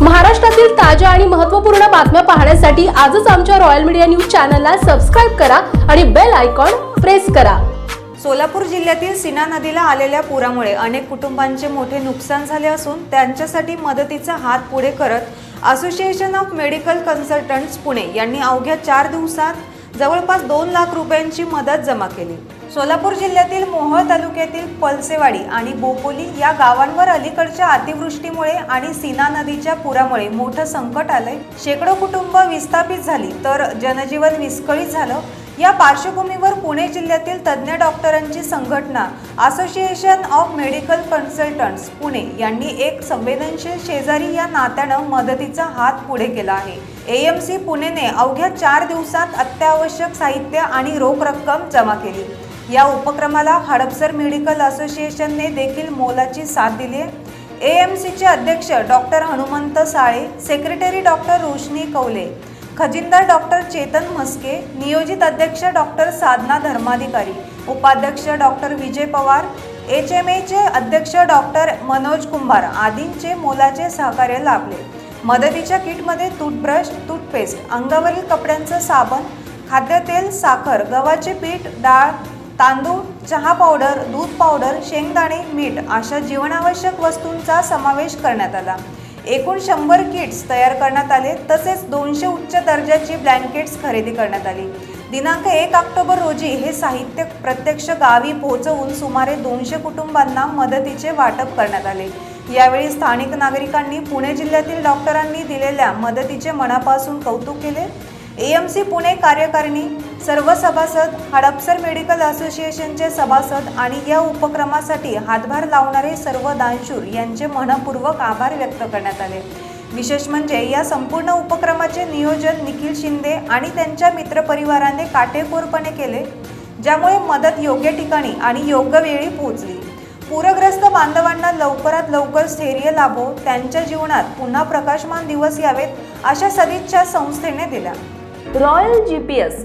महाराष्ट्रातील ताज्या आणि महत्त्वपूर्ण बातम्या पाहण्यासाठी आजच आमच्या रॉयल मीडिया न्यूज चॅनलला सबस्क्राईब करा आणि बेल आयकॉन प्रेस करा. सोलापूर जिल्ह्यातील सीना नदीला आलेल्या पुरामुळे अनेक कुटुंबांचे मोठे नुकसान झाले असून त्यांच्यासाठी मदतीचा हात पुढे करत association of medical consultants Pune यांनी अवघ्या चार दिवसात जवळपास दोन लाख रुपयांची मदत जमा केली. सोलापूर जिल्ह्यातील मोहोळ तालुक्यातील पलसेवाडी आणि बोपोली या गावांवर अलीकडच्या अतिवृष्टीमुळे आणि सीना नदीच्या पुरामुळे मोठं संकट आलंय. शेकडो कुटुंब विस्थापित झाली तर जनजीवन विस्कळीत झालं. या पार्श्वभूमीवर पुणे जिल्ह्यातील तज्ज्ञ डॉक्टरांची संघटना association of medical consultants Pune यांनी एक संवेदनशील शेजारी या नात्यानं मदतीचा हात पुढे केला आहे. एएमसी पुणेने अवघ्या चार दिवसात अत्यावश्यक साहित्य आणि रोख रक्कम जमा केली. या उपक्रमाला हडपसर मेडिकल असोसिएशनने देखील मोलाची साथ दिली आहे. ए एम सीचे अध्यक्ष doctor Hanumant Sale secretary doctor Roshni Kawale खजिनदार doctor Chetan Mhaske नियोजित अध्यक्ष डॉक्टर साधना धर्माधिकारी उपाध्यक्ष doctor Vijay Pawar H M एचे अध्यक्ष डॉक्टर मनोज कुंभार आदींचे मोलाचे सहकार्य लाभले. मदतीच्या किटमध्ये टूथब्रश टूथपेस्ट अंगावरील कपड्यांचं साबण खाद्यतेल साखर गव्हाचे पीठ डाळ तांदूळ चहा पावडर दूध पावडर शेंगदाणे मीठ अशा जीवनावश्यक वस्तूंचा समावेश करण्यात आला. एकूण शंभर किट्स तयार करण्यात आले तसेच दोनशे उच्च दर्जाची ब्लँकेट्स खरेदी करण्यात आली. दिनांक एक ऑक्टोबर रोजी हे साहित्य प्रत्यक्ष गावी पोहोचवून सुमारे दोनशे कुटुंबांना मदतीचे वाटप करण्यात आले. यावेळी स्थानिक नागरिकांनी पुणे जिल्ह्यातील डॉक्टरांनी दिलेल्या मदतीचे मनापासून कौतुक केले. एएमसी पुणे कार्यकारिणी सर्व सभासद हडपसर मेडिकल असोसिएशनचे सभासद आणि या उपक्रमासाठी हातभार लावणारे सर्व दानशूर यांचे मनपूर्वक आभार व्यक्त करण्यात आले. विशेष म्हणजे या संपूर्ण उपक्रमाचे नियोजन निखिल शिंदे आणि त्यांच्या मित्रपरिवाराने काटेकोरपणे केले ज्यामुळे मदत योग्य ठिकाणी आणि योग्य वेळी पोहोचली. पूरग्रस्त बांधवांना लवकरात लवकर स्थैर्य लाभो त्यांच्या जीवनात पुन्हा प्रकाशमान दिवस यावेत अशा सदिच्छा संस्थेने दिल्या. Royal G P S